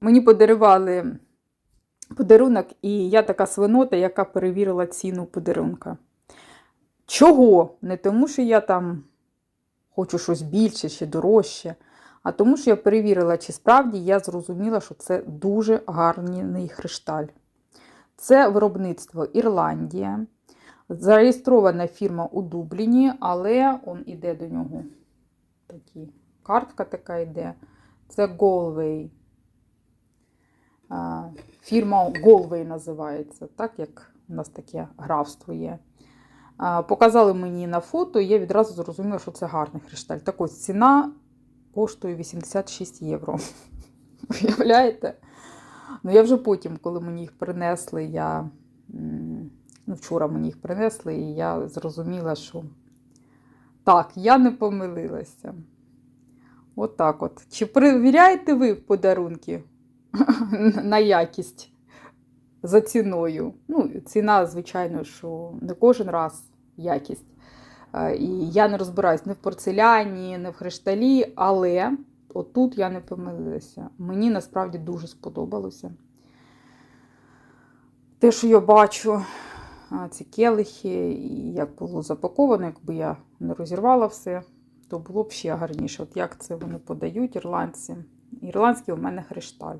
Мені подарували подарунок, і я така свинота, яка перевірила ціну подарунка. Чого? Не тому, що я там хочу щось більше чи дорожче, а тому, що я перевірила, чи справді я зрозуміла, що це дуже гарний хрешталь. Це виробництво Ірландія. Зареєстрована фірма у Дубліні, але он іде до нього. Такі, картка така йде. Це Galway. Фірма Galway називається, так як у нас таке графство є. Показали мені на фото, і я відразу зрозуміла, що це гарний кришталь. Так ось ціна коштує 86 євро. Уявляєте? Ну, я вже потім, коли мені їх принесли, я. Ну, вчора мені їх принесли, і я зрозуміла, що так, я не помилилася. Отак от, Чи перевіряєте ви подарунки на якість за ціною? Ну, ціна, звичайно, що не кожен раз якість. Е, І я не розбираюсь ні в порцеляні, ні в хрешталі, але отут я не помилилася. Мені насправді дуже сподобалося. Те, що я бачу, ці келихи, і як було запаковано, якби я не розірвала все, то було б ще гарніше. От як це вони подають, ірландці. Ірландський у мене хрешталь.